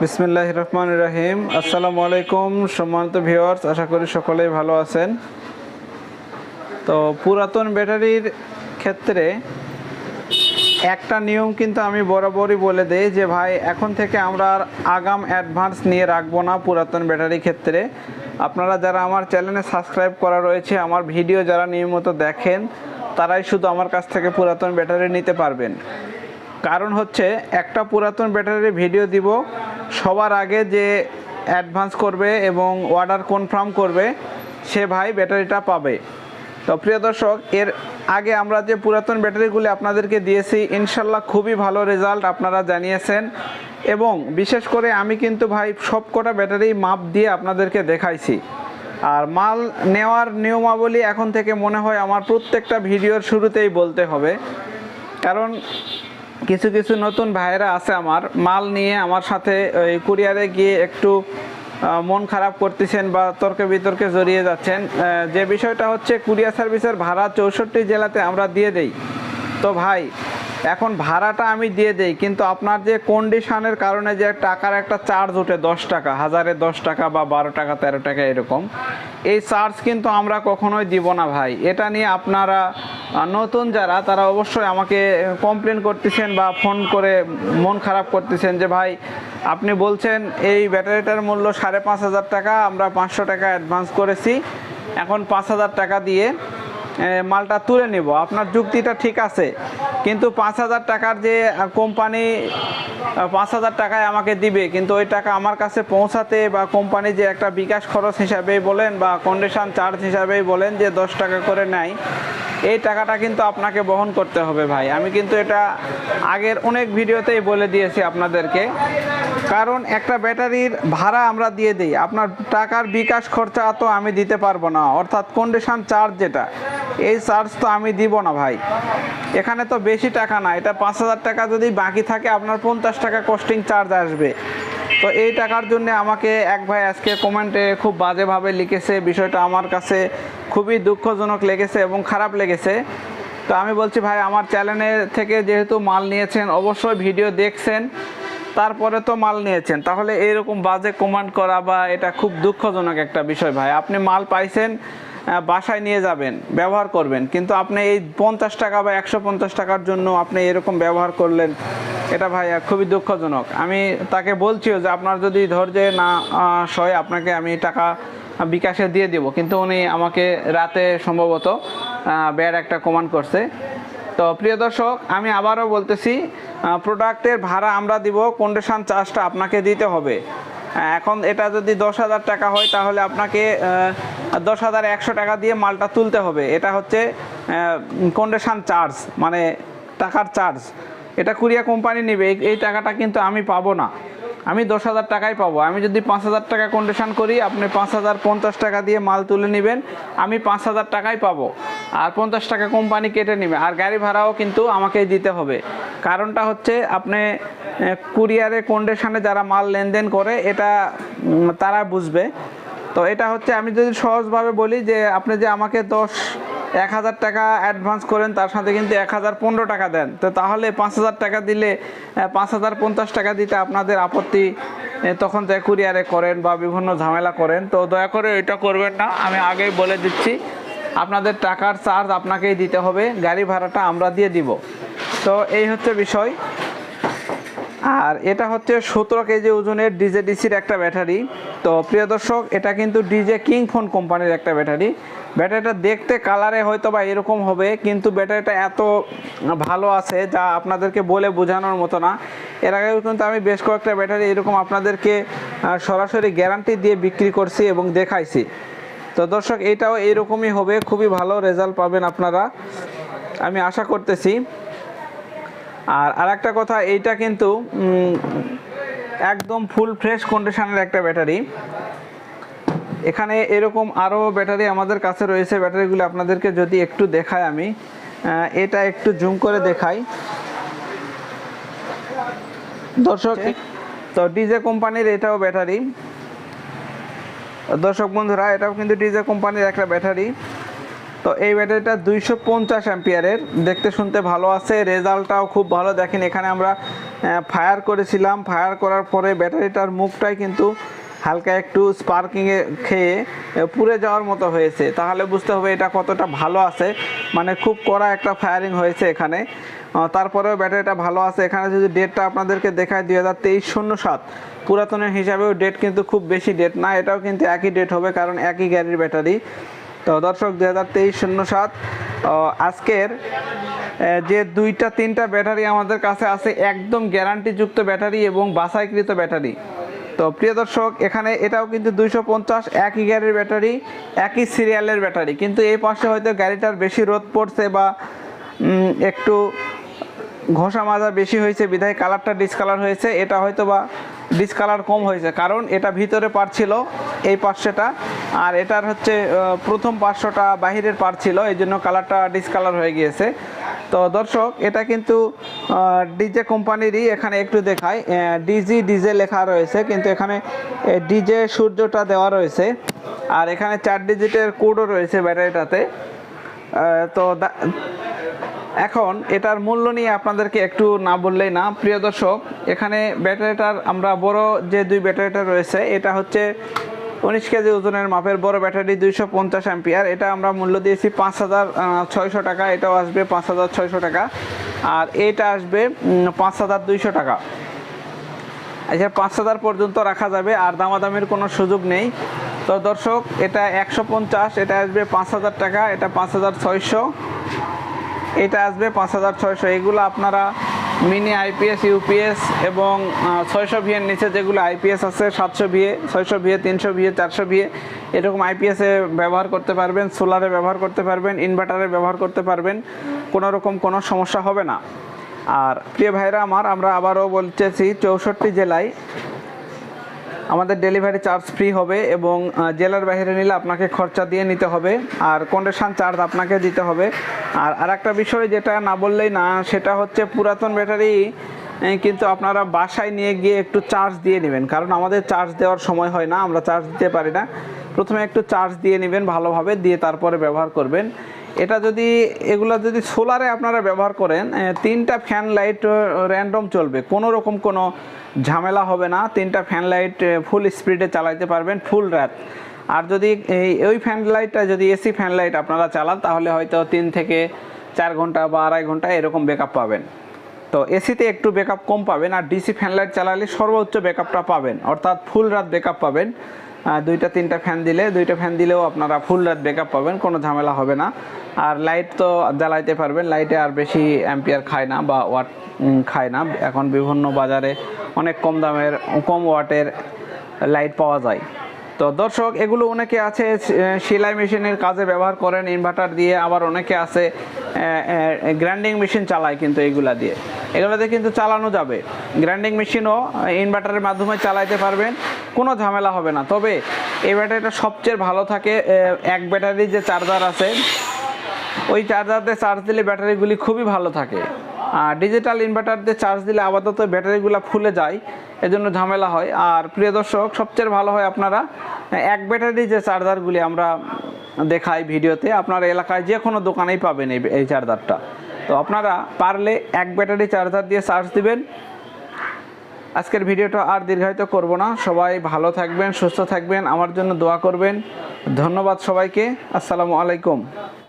বিসমিল্লাহ রহমান রাহিম আসসালামু আলাইকুম সম্মানিত ভিউয়ার্স, আশা করি সকলেই ভালো আছেন। তো পুরাতন ব্যাটারির ক্ষেত্রে একটা নিয়ম কিন্তু আমি বরাবরই বলে দেই যে, ভাই, এখন থেকে আমরা আর আগাম অ্যাডভান্স নিয়ে রাখব না পুরাতন ব্যাটারি ক্ষেত্রে। আপনারা যারা আমার চ্যানেলে সাবস্ক্রাইব করা রয়েছে, আমার ভিডিও যারা নিয়মিত দেখেন, তারাই শুধু আমার কাছ থেকে পুরাতন ব্যাটারি নিতে পারবেন। কারণ হচ্ছে একটা পুরাতন ব্যাটারির ভিডিও দিব, সবার আগে যে অ্যাডভান্স করবে এবং অর্ডার কনফার্ম করবে, সে ভাই ব্যাটারিটা পাবে। তো প্রিয় দর্শক, এর আগে আমরা যে পুরাতন ব্যাটারিগুলি আপনাদেরকে দিয়েছি, ইনশাল্লাহ খুবই ভালো রেজাল্ট আপনারা জানিয়েছেন। এবং বিশেষ করে আমি কিন্তু ভাই সব কটা ব্যাটারি মাপ দিয়ে আপনাদেরকে দেখাইছি। আর মাল নেওয়ার নিয়মাবলী এখন থেকে মনে হয় আমার প্রত্যেকটা ভিডিওর শুরুতেই বলতে হবে। কারণ কিছু কিছু নতুন ভাইয়েরা আছে আমার। মাল নিয়ে আমার সাথে, ওই কুরিয়ারে গিয়ে একটু মন খারাপ করতেছেন বা তর্কে বিতর্কে জড়িয়ে যাচ্ছেন। যে বিষয়টা হচ্ছে কুরিয়ার সার্ভিসের ভাড়া চৌষট্টি জেলাতে আমরা দিয়ে দেই। তো ভাই এখন ভাড়াটা আমি দিয়ে দেই, কিন্তু আপনার যে কন্ডিশনের কারণে যে টাকার একটা চার্জ ওঠে দশ টাকা, হাজারে দশ টাকা বা বারো টাকা, তেরো টাকা এরকম, এই চার্জ কিন্তু আমরা কখনোই দিব না ভাই। এটা নিয়ে আপনারা নতুন যারা, তারা অবশ্যই আমাকে কমপ্লেন করতেছেন বা ফোন করে মন খারাপ করতেছেন যে, ভাই, আপনি বলছেন এই ব্যাটারিটার মূল্য সাড়ে পাঁচ হাজার টাকা, আমরা পাঁচশো টাকা অ্যাডভান্স করেছি, এখন পাঁচ হাজার টাকা দিয়ে মালটা তুলে নিব। আপনার যুক্তিটা ঠিক আছে, কিন্তু পাঁচ হাজার টাকার যে কোম্পানি পাঁচ হাজার টাকায় আমাকে দিবে, কিন্তু ওই টাকা আমার কাছে পৌঁছাতে বা কোম্পানি যে একটা বিকাশ খরচ হিসাবেই বলেন বা কন্ডিশন চার্জ হিসাবেই বলেন যে দশ টাকা করে নেয় এই টাকাটা কিন্তু আপনাকে বহন করতে হবে ভাই। আমি কিন্তু এটা আগের অনেক ভিডিওতেই বলে দিয়েছি আপনাদেরকে। কারণ একটা ব্যাটারির ভাড়া আমরা দিয়ে দিই। আপনার টাকার বিকাশ খরচা তো আমি দিতে পারব না। অর্থাৎ কন্ডিশন চার্জ যেটা, এই চার্জ তো আমি দিব না ভাই। এখানে তো বেশি টাকা না। এটা পাঁচ হাজার টাকা যদি বাকি থাকে, আপনার পঞ্চাশ টাকা কস্টিং চার্জ আসবে। তো এই টাকার জন্য আমাকে এক ভাই আজকে কমেন্টে খুব বাজেভাবে লিখেছে। বিষয়টা আমার কাছে খুবই দুঃখজনক লেগেছে এবং খারাপ লেগেছে। তো আমি বলছি, ভাই, আমার চ্যানেলে থেকে যেহেতু মাল নিয়েছেন, অবশ্যই ভিডিও দেখছেন, তারপরে তো মাল নিয়েছেন। তাহলে এইরকম বাজে কমান্ড করা বা এটা খুব দুঃখজনক একটা বিষয়, ভাই। আপনি মাল পাইছেন বাসায় নিয়ে যাবেন, ব্যবহার করবেন, কিন্তু আপনি এই পঞ্চাশ টাকা বা একশো পঞ্চাশ টাকার জন্য আপনি এরকম ব্যবহার করলেন, এটা, ভাই, খুবই দুঃখজনক। আমি তাকে বলছিও যে, আপনার যদি ধৈর্যে না সয়, আপনাকে আমি টাকা বিকাশে দিয়ে দেবো। কিন্তু উনি আমাকে রাতে সম্ভবত ব্যাড একটা কমান্ড করছে। তো প্রিয় দর্শক, আমি আবারও বলতেছি প্রোডাক্টের ভাড়া আমরা দিব কন্ডিশন চার্জটা আপনাকে দিতে হবে। এখন এটা যদি দশ হাজার টাকা হয়, তাহলে আপনাকে দশ হাজার একশো টাকা দিয়ে মালটা তুলতে হবে। এটা হচ্ছে কন্ডিশন চার্জ মানে টাকার চার্জ এটা কুরিয়া কোম্পানি নেবে, এই- এই টাকাটা কিন্তু আমি পাবো না। আমি দশ হাজার টাকাই পাবো। আমি যদি পাঁচ হাজার টাকা কন্ডিশন করি, আপনি পাঁচ হাজার পঞ্চাশ টাকা দিয়ে মাল তুলে নেবেন, আমি পাঁচ হাজার টাকাই পাবো। আর পঞ্চাশ টাকা কোম্পানি কেটে নেবে। আর গাড়ি ভাড়াও কিন্তু আমাকেই দিতে হবে। কারণটা হচ্ছে আপনি কুরিয়ারে কন্ডিশনে যারা মাল লেনদেন করে, এটা তারা বুঝবে। তো এটা হচ্ছে আমি যদি সহজভাবে বলি যে, আপনি যে আমাকে দশ এক হাজার টাকা অ্যাডভান্স করেন, তার সাথে কিন্তু এক হাজার পনেরো টাকা দেন। তো তাহলে পাঁচ হাজার টাকা দিলে পাঁচ হাজার পঞ্চাশ টাকা দিতে আপনাদের আপত্তি তখন যে কুরিয়ারে করেন বা বিভিন্ন ঝামেলা করেন। তো দয়া করে এটা করবেন না, আমি আগেই বলে দিচ্ছি, আপনাদের টাকার চার্জ আপনাকেই দিতে হবে, গাড়ি ভাড়াটা আমরা দিয়ে দিব। তো এই হচ্ছে বিষয়। আর এটা হচ্ছে সতেরো কেজি ওজনের ডিজে ডিসির একটা ব্যাটারি। তো প্রিয় দর্শক, এটা কিন্তু ডিজে কিং ফোন কোম্পানির একটা ব্যাটারি। ব্যাটারিটা দেখতে কালারে হয়তো বা এরকম হবে, কিন্তু ব্যাটারিটা এত ভালো আছে যা আপনাদেরকে বলে বোঝানোর মতো না। এর আগেও কিন্তু আমি বেশ কয়েকটা ব্যাটারি এরকম আপনাদেরকে সরাসরি গ্যারান্টি দিয়ে বিক্রি করছি এবং দেখাইছি। তো দর্শক, এটাও এইরকমই হবে, খুবই ভালো রেজাল্ট পাবেন আপনারা। আমি আশা করতেছি। আর আরেকটা কথা, এইটা কিন্তু একদম ফুল ফ্রেশ কন্ডিশনের একটা ব্যাটারি। এখানে এরকম আরও ব্যাটারি আমাদের কাছে রয়েছে। ব্যাটারিগুলো আপনাদেরকে যদি একটু দেখাই আমি এটা একটু জুম করে দেখাই। দর্শক তো ডিজে কোম্পানির এটাও ব্যাটারি। দর্শক বন্ধুরা এটাও কিন্তু ডিজে কোম্পানির একটা ব্যাটারি। তো এই ব্যাটারিটা দুইশো পঞ্চাশ অ্যাম্পিয়ারের। দেখতে শুনতে ভালো আছে রেজাল্টটাও খুব ভালো। দেখেন এখানে আমরা ফায়ার করেছিলাম। ফায়ার করার পরে ব্যাটারিটার মুখটাই কিন্তু হালকা একটু স্পার্কিংয়ে খেয়ে পুড়ে যাওয়ার মতো হয়েছে। তাহলে বুঝতে হবে এটা কতটা ভালো আছে। মানে খুব কড়া একটা ফায়ারিং হয়েছে এখানে। তারপরেও ব্যাটারিটা ভালো আছে। এখানে যদি ডেটটা আপনাদেরকে দেখায় দুই হাজার তেইশ শূন্য সাত। পুরাতনের হিসাবেও ডেট কিন্তু খুব বেশি ডেট না, এটাও কিন্তু একই ডেট হবে, কারণ একই গাড়ির ব্যাটারি। তো দর্শক, দুই হাজার তেইশ শূন্য সাত আজকের যে দুইটা, তিনটা ব্যাটারি আমাদের কাছে আছে, একদম গ্যারান্টিযুক্ত ব্যাটারি এবং বাছাইকৃত ব্যাটারি। তো প্রিয় দর্শক, এখানে এটাও কিন্তু দুইশো পঞ্চাশ, একই গাড়ির ব্যাটারি, একই সিরিয়ালের ব্যাটারি। কিন্তু এই পাশে হয়তো গাড়িটার বেশি রোদ পড়ছে বা একটু ঘষা মাজা বেশি হয়েছে, বিধায় কালারটা ডিসকালার হয়েছে, এটা হয়তো বা ডিসকালার কম হয়েছে, কারণ এটা ভিতরে পার ছিল এই পার্শ্বেটা, আর এটার হচ্ছে প্রথম পার্শ্বটা বাহিরের পার ছিল, এই জন্য কালারটা ডিসকালার হয়ে গিয়েছে। তো দর্শক, এটা কিন্তু ডিজে কোম্পানিরই এখানে একটু দেখায় ডিজি ডিজে লেখা রয়েছে, কিন্তু এখানে ডিজে সূর্যটা দেওয়া রয়েছে, আর এখানে চার ডিজিটের কোডও রয়েছে ব্যাটারিটাতে। তো এখন এটার মূল্য নিয়ে আপনাদেরকে একটু না বললেই না। প্রিয় দর্শক, এখানে ব্যাটারিটার আমরা বড় যে দুই ব্যাটারিটা রয়েছে, এটা হচ্ছে উনিশ কেজি ওজনের মাপের বড় ব্যাটারি দুইশো পঞ্চাশ অ্যাম্পিয়ার। এটা আমরা মূল্য দিয়েছি পাঁচ হাজার ছয়শো টাকা, এটাও আসবে পাঁচ হাজার ছয়শো টাকা। আর এটা আসবে পাঁচ হাজার দুইশো টাকা। আচ্ছা পাঁচ হাজার পর্যন্ত রাখা যাবে, আর দামাদামির কোনো সুযোগ নেই। তো দর্শক, এটা একশো পঞ্চাশ, এটা আসবে পাঁচ হাজার টাকা, এটা পাঁচ হাজার ছয়শো। এটা আসবে পাঁচ হাজার ছয়শো। এগুলো আপনারা মিনি আইপিএস ইউপিএস এবং ছয়শো ভিএর নিচে যেগুলো আইপিএস আছে, সাতশো ভিএ ছয়শো ভিএ তিনশো ভিএ চারশো ভিএ এরকম আইপিএসে ব্যবহার করতে পারবেন সোলারে ব্যবহার করতে পারবেন ইনভার্টারে ব্যবহার করতে পারবেন, কোনো রকম কোনো সমস্যা হবে না। আর প্রিয় ভাইরা আমার, আমরা আবারও বলতেছি, চৌষট্টি জেলায় আমাদের ডেলিভারি চার্জ ফ্রি হবে এবং জেলার বাইরে নিলে আপনাকে খরচা দিয়ে নিতে হবে, আর কন্ডিশন চার্জ আপনাকে দিতে হবে। আর আরেকটা বিষয় যেটা না বললেই না, সেটা হচ্ছে পুরাতন ব্যাটারি কিন্তু আপনারা বাসায় নিয়ে গিয়ে একটু চার্জ দিয়ে নেবেন। কারণ আমাদের চার্জ দেওয়ার সময় হয় না, আমরা চার্জ দিতে পারি না। প্রথমে একটু চার্জ দিয়ে নেবেন ভালোভাবে, দিয়ে তারপরে ব্যবহার করবেন। এটা যদি, এগুলো যদি সোলারে আপনারা ব্যবহার করেন তিনটা ফ্যান লাইট র্যান্ডম চলবে। কোনো রকম কোনো ঝামেলা হবে না, তিনটা ফ্যান লাইট ফুল স্পিডে চালাইতে পারবেন ফুল রাত আর যদি এই, ওই ফ্যান লাইটটা যদি এসি ফ্যান লাইট আপনারা চালান, তাহলে হয়তো তিন থেকে চার ঘণ্টা বা আড়াই ঘণ্টা এরকম ব্যাকআপ পাবেন। তো এসিতে একটু ব্যাকআপ কম পাবেন, আর ডিসি ফ্যান লাইট চালালে সর্বোচ্চ ব্যাকআপটা পাবেন। অর্থাৎ ফুল রাত ব্যাকআপ পাবেন। দুইটা, তিনটা ফ্যান দিলে, দুইটা ফ্যান দিলেও আপনারা ফুল রাত ব্যাকআপ পাবেন, কোনো ঝামেলা হবে না। আর লাইট তো জ্বালাইতে পারবেন লাইটে আর বেশি অ্যাম্পিয়ার খায় না বা ওয়াট খায় না। এখন বিভিন্ন বাজারে অনেক কম দামের, কম ওয়াটের লাইট পাওয়া যায়। তো দর্শক, এগুলো অনেকে আছে সেলাই মেশিনের কাজে ব্যবহার করেন ইনভার্টার দিয়ে, আবার অনেকে আছে গ্রাইন্ডিং মেশিন চালায় কিন্তু এগুলা দিয়ে। এগুলোতে কিন্তু চালানো যাবে। গ্রাইন্ডিং মেশিনও ইনভার্টারের মাধ্যমে চালাইতে পারবেন, কোনো ঝামেলা হবে না। তবে এই ব্যাটারিটা সবচেয়ে ভালো থাকে এক ব্যাটারি যে চার্জার আছে, ওই চার্জার দিয়ে চার্জ দিলে ব্যাটারিগুলি খুবই ভালো থাকে। আর ডিজিটাল ইনভার্টার দিয়ে চার্জ দিলে আপাতত ব্যাটারিগুলো ফুলে যায়। এজন্য ঝামেলা হয়। আর প্রিয় দর্শক, সবচেয়ে ভালো হয় আপনারা, এক ব্যাটারি যে চার্জারগুলি আমরা দেখাই ভিডিওতে, আপনার এলাকায় যে কোনো দোকানেই পাবেন এই চার্জারটা। তো আপনারা পারলে এক ব্যাটারি চার্জার দিয়ে চার্জ দিবেন। আজকের ভিডিওটা আর দীর্ঘায়িত করব না। সবাই ভালো থাকবেন, সুস্থ থাকবেন, আমার জন্য দোয়া করবেন। ধন্যবাদ সবাইকে। আসসালামু আলাইকুম।